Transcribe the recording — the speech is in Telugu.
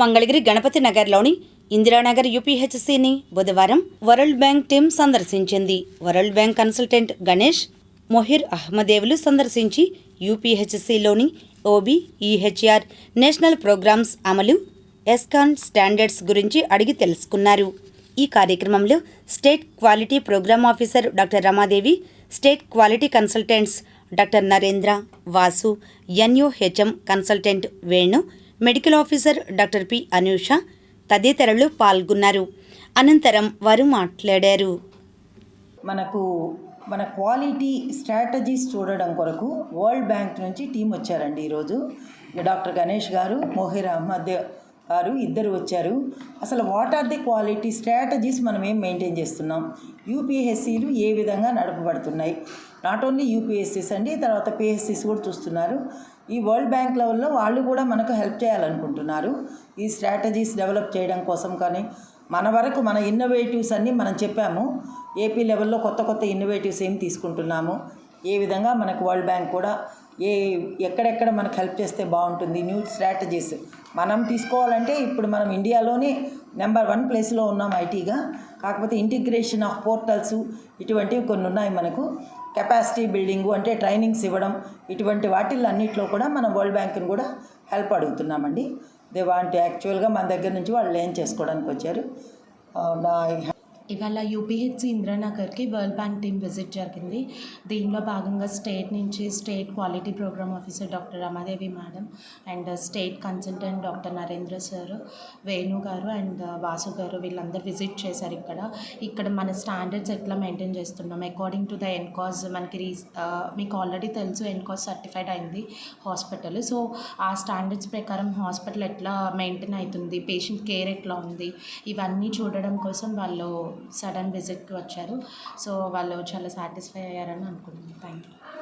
మంగళగిరి గణపతి నగర్లోని ఇందిరానగర్ యూపీహెచ్సిని బుధవారం world bank team సందర్శించింది. World bank consultant Ganesh Mohir అహ్మదేవులు సందర్శించి యూపీహెచ్సిలోని O B E H R national programmes అమలు ఎస్కాన్ స్టాండర్డ్స్ గురించి అడిగి తెలుసుకున్నారు. ఈ కార్యక్రమంలో state quality programme officer doctor Ramadevi state quality consultants doctor Narendra Vasu N U H M consultant Venu medical officer doctor P Anusha తదితరులు పాల్గొన్నారు. అనంతరం వారు మాట్లాడారు. మనకు మన క్వాలిటీ స్ట్రాటజీస్ చూడడం కొరకు వరల్డ్ బ్యాంక్ నుంచి టీం వచ్చారండి ఈరోజు. డాక్టర్ గణేష్ గారు మోహిర్ అహ్మద్ గారు ఇద్దరు వచ్చారు. అసలు what are the quality strategies మనం ఏం మెయింటైన్ చేస్తున్నాం? యూపీఎస్సీలు ఏ విధంగా నడపబడుతున్నాయి? నాట్ ఓన్లీ యూపీఎస్సీస్ అండి తర్వాత పిఎస్సీస్ కూడా చూస్తున్నారు. ఈ వరల్డ్ బ్యాంక్ లెవెల్లో వాళ్ళు కూడా మనకు హెల్ప్ చేయాలనుకుంటున్నారు. ఈ స్ట్రాటజీస్ డెవలప్ చేయడం కోసం కానీ మన వరకు మన ఇన్నోవేటివ్స్ అన్నీ మనం చెప్పాము. ఏపీ లెవెల్లో కొత్త కొత్త ఇన్నోవేటివ్స్ ఏం తీసుకుంటున్నాము? ఏ విధంగా మనకు వరల్డ్ బ్యాంక్ కూడా ఏ ఎక్కడెక్కడ మనకు హెల్ప్ చేస్తే బాగుంటుంది న్యూ స్ట్రాటజీస్ మనం తీసుకోవాలంటే ఇప్పుడు మనం ఇండియాలోనే నెంబర్ వన్ ప్లేస్లో ఉన్నాం ఐటీగా కాకపోతే ఇంటిగ్రేషన్ ఆఫ్ పోర్టల్స్ ఇటువంటివి కొన్ని ఉన్నాయి మనకు. కెపాసిటీ బిల్డింగు అంటే ట్రైనింగ్స్ ఇవ్వడం ఇటువంటి వాటిల్లో అన్నిట్లో కూడా మనం వరల్డ్ బ్యాంక్ని కూడా హెల్ప్ అడుగుతున్నామండి. దే వాంట్ యాక్చువల్గా మన దగ్గర నుంచి వాళ్ళు ఏం చేసుకోవడానికి వచ్చారు. Uh, నా ఇవాళ యూపీహెచ్సి ఇంద్రానగర్కి వరల్డ్ బ్యాంక్ టీం విజిట్ జరిగింది. దీనిలో భాగంగా స్టేట్ నుంచి state quality programme officer doctor Ramadevi madam and state consultant doctor Narendra sir Venu garu and Vasu గారు వీళ్ళందరూ విజిట్ చేశారు ఇక్కడ. ఇక్కడ మన స్టాండర్డ్స్ ఎట్లా మెయింటైన్ చేస్తున్నాం? అకార్డింగ్ టు ద ఎన్కాజ్ మనకి రీ మీకు ఆల్రెడీ తెలుసు ఎన్కాజ్ సర్టిఫైడ్ అయింది హాస్పిటల్ సో ఆ స్టాండర్డ్స్ ప్రకారం హాస్పిటల్ ఎట్లా మెయింటైన్ అవుతుంది? పేషెంట్ కేర్ ఎట్లా ఉంది? ఇవన్నీ చూడడం కోసం వాళ్ళు సడన్ విజిట్కి వచ్చారు. సో వాళ్ళు చాలా సాటిస్ఫై అయ్యారని అనుకుంటున్నాను థ్యాంక్ యూ